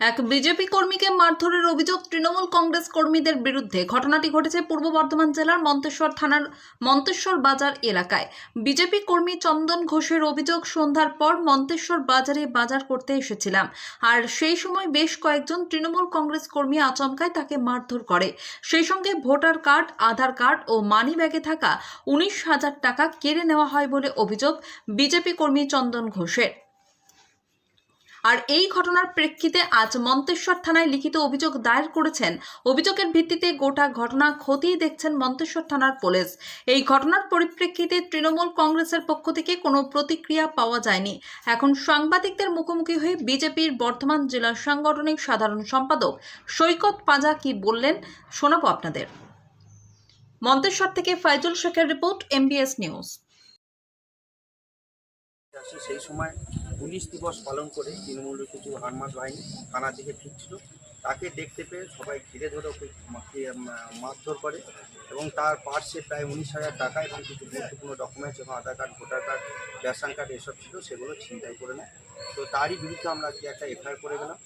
এক বিজেপি কর্মীকে মারধরের অভিযোগ তৃণমূল কংগ্রেস কর্মীদের বিরুদ্ধে। ঘটনাটি ঘটেছে পূর্ব বর্ধমান জেলার মন্তেশ্বর থানার মন্তেশ্বর বাজার এলাকায়। বিজেপি কর্মী চন্দন ঘোষের অভিযোগ, সন্ধ্যার পর মন্তেশ্বর বাজারে বাজার করতে এসেছিলাম। আর সেই সময় বেশ কয়েকজন তৃণমূল কংগ্রেস কর্মী আচমকায় তাকে মারধর করে। সেই সঙ্গে ভোটার কার্ড, আধার কার্ড ও মানি ব্যাগে থাকা উনিশ হাজার টাকা কেড়ে নেওয়া হয় বলে অভিযোগ বিজেপি কর্মী চন্দন ঘোষের। আর এই ঘটনার প্রেক্ষিতে আজ মন্তেশ্বর থানায় লিখিত অভিযোগ দায়ের করেছেন। অভিযোগের ভিত্তিতে গোটা ঘটনা খতিয়ে দেখছেন মন্তেশ্বর থানার পুলিশ। এই ঘটনার পরিপ্রেক্ষিতে তৃণমূল কংগ্রেসের পক্ষ থেকে কোনো প্রতিক্রিয়া পাওয়া যায়নি। এখন সাংবাদিকদের মুখোমুখি হয়ে বিজেপির বর্ধমান জেলা সাংগঠনিক সাধারণ সম্পাদক সৈকত পাঁজা কি বললেন শোনাবো আপনাদের। মন্তেশ্বর থেকে ফাইজুল শেখের রিপোর্ট, এমবিএস নিউজ। সেই সময় পুলিশ দিবস পালন করে তৃণমূলের কিছু হারমাস বাহিনী থানা থেকে ফিরছিল। তাকে দেখতে পেয়ে সবাই ঘিরে ধরে ওকে মারধর করে এবং তার পার্সে প্রায় উনিশ হাজার টাকা এবং কিছু গুরুত্বপূর্ণ ডকুমেন্টস এবং Aadhaar card voter card ration card এসব ছিল, সেগুলো ছিনতাই করে নেয়। তো তারই বিরুদ্ধে আমরা আজকে একটা এফআইআর করে গেলাম।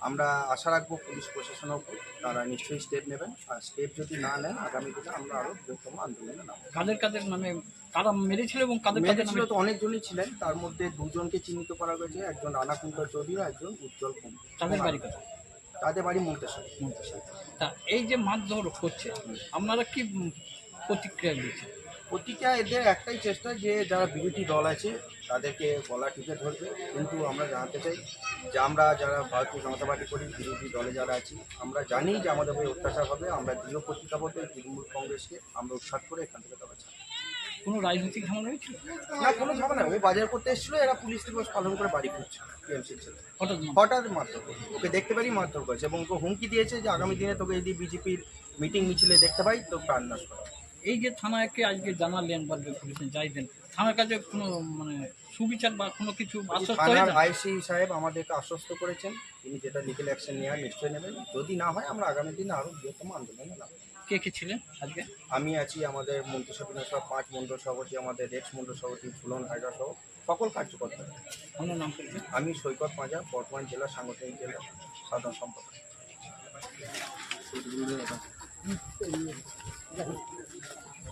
আমরা আশা রাখব পুলিশ প্রশাসনের উপর। তারা নিশ্চয়ই স্টেপ নেবেন। আর স্টেপ যদি না নেন আগামী দিনে আমরা আরও বৃহত্তম আন্দোলনে নামবো। কাদের কাদের মানে কারা মেরেছিল এবং কাদের কাদের ছিল তো অনেকজনই ছিলেন। তার মধ্যে দুজনকে চিহ্নিত করা হয়েছে। একজন রানা কুমার চৌধুরী আর একজন উজ্জ্বল কুমার। তাদের বাড়ি তাদের বাড়ি মন্তেশ্বর। তা এই যে মারধর করছে আপনারা কি প্রতিক্রিয়া দিচ্ছেন? প্রতিটা এদের একটাই চেষ্টা যে যারা বিরোধী দল আছে তাদেরকে গলা টিপে ধরবে কিন্তু আমরা জানাতে চাই যে আমরা যারা ভারতীয় জনতা পার্টি করি বিরোধী দলে যারা আছি আমরা জানি যে আমাদের উপরে অত্যাচার হবে আমরা দৃঢ় প্রতিজ্ঞাবদ্ধ তৃণমূল কংগ্রেসকে আমরা উৎখাত করে এখান থেকে তবে ছাড়বো। কোনো রাজনৈতিক ঝামেলা হয়েছিল না কোনো ঝামেলা। ও বাজার করতে এসেছিল এরা পুলিশ দিবস পালন করে বাড়ি ফিরছে টিএমসির ছেলে হঠাৎ হঠাৎ মারধর করেছে। ওকে দেখতে পারি মারধর করেছে এবং ওকে হুমকি দিয়েছে যে আগামী দিনে তোকে যদি বিজেপির মিটিং মিছিলে দেখতে পাই তো প্রাণ নাশ করা। এই যে থানাকে আজকে জানালেন বা পুলিশে চাইতেন থানার কাছে কোনো মানে সুবিচার বা কোনো কিছু আশ্বস্ত থানার আইসি সাহেব আমাদেরকে আশ্বস্ত করেছেন তিনি যেটা লিগেল অ্যাকশন নেওয়ার নিশ্চয় নেবেন। যদি না হয় আমরা আগামী দিনে আরও বৃহত্তম আন্দোলনে নামব। কে কে ছিলেন আজকে? আমি আছি আমাদের মন্ত্রিসভা বিধানসভা পাঁচ মন্ডল সভাপতি আমাদের রেক্স মন্ডল সভাপতি ফুলন হায়দা সহ সকল কার্যকর্তা। আপনার নাম আমি সৈকত পাঁজা বর্তমান জেলা সাংগঠনিক জেলা সাধারণ সম্পাদক।